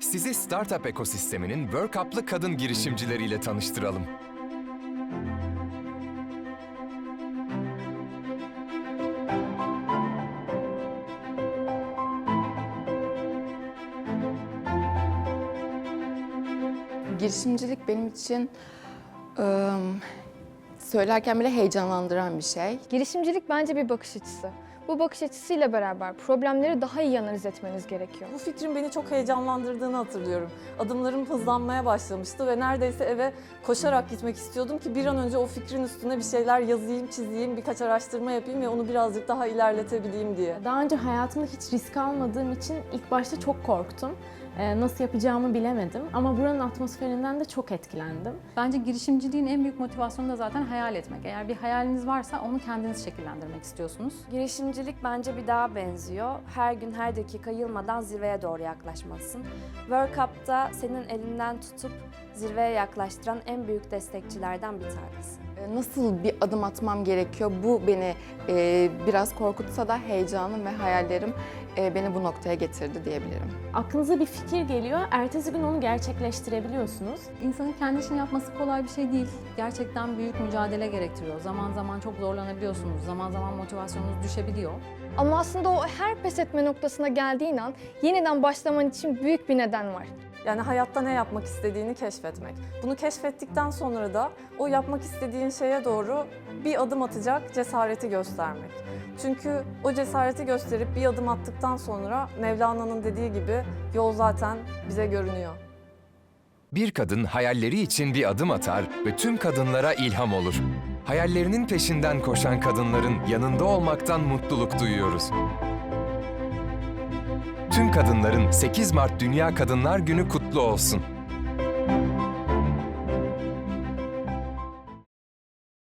Sizi startup ekosisteminin Work Up'lı kadın girişimcileriyle tanıştıralım. Girişimcilik benim için ım, söylerken bile heyecanlandıran bir şey. Girişimcilik bence bir bakış açısı. Bu bakış açısıyla beraber problemleri daha iyi analiz etmeniz gerekiyor. Bu fikrin beni çok heyecanlandırdığını hatırlıyorum. Adımlarım hızlanmaya başlamıştı ve neredeyse eve koşarak gitmek istiyordum ki bir an önce o fikrin üstüne bir şeyler yazayım, çizeyim, birkaç araştırma yapayım ve onu birazcık daha ilerletebileyim diye. Daha önce hayatımda hiç risk almadığım için ilk başta çok korktum. Ee, nasıl yapacağımı bilemedim ama buranın atmosferinden de çok etkilendim. Bence girişimciliğin en büyük motivasyonu da zaten hayal etmek. Eğer bir hayaliniz varsa onu kendiniz şekillendirmek istiyorsunuz. Girişimcilik bence bir dağa benziyor. Her gün her dakika yılmadan zirveye doğru yaklaşmalısın. World Cup'ta senin elinden tutup zirveye yaklaştıran en büyük destekçilerden bir tanesi. E, Nasıl bir adım atmam gerekiyor? Bu beni e, biraz korkutsa da heyecanım ve hayallerim e, beni bu noktaya getirdi diyebilirim. Aklınıza bir fikir geliyor, ertesi gün onu gerçekleştirebiliyorsunuz. İnsanın kendi işini yapması kolay bir şey değil. Gerçekten büyük mücadele gerektiriyor. Zaman zaman çok zorlanabiliyorsunuz. Zaman zaman motivasyonunuz düşebiliyor. Ama aslında o her pes etme noktasına geldiğin an yeniden başlaman için büyük bir neden var. Yani hayatta ne yapmak istediğini keşfetmek. Bunu keşfettikten sonra da o yapmak istediğin şeye doğru bir adım atacak cesareti göstermek. Çünkü o cesareti gösterip bir adım attıktan sonra Mevlana'nın dediği gibi yol zaten bize görünüyor. Bir kadın hayalleri için bir adım atar ve tüm kadınlara ilham olur. Hayallerinin peşinden koşan kadınların yanında olmaktan mutluluk duyuyoruz. Tüm kadınların 8 Mart Dünya Kadınlar Günü kutlu olsun.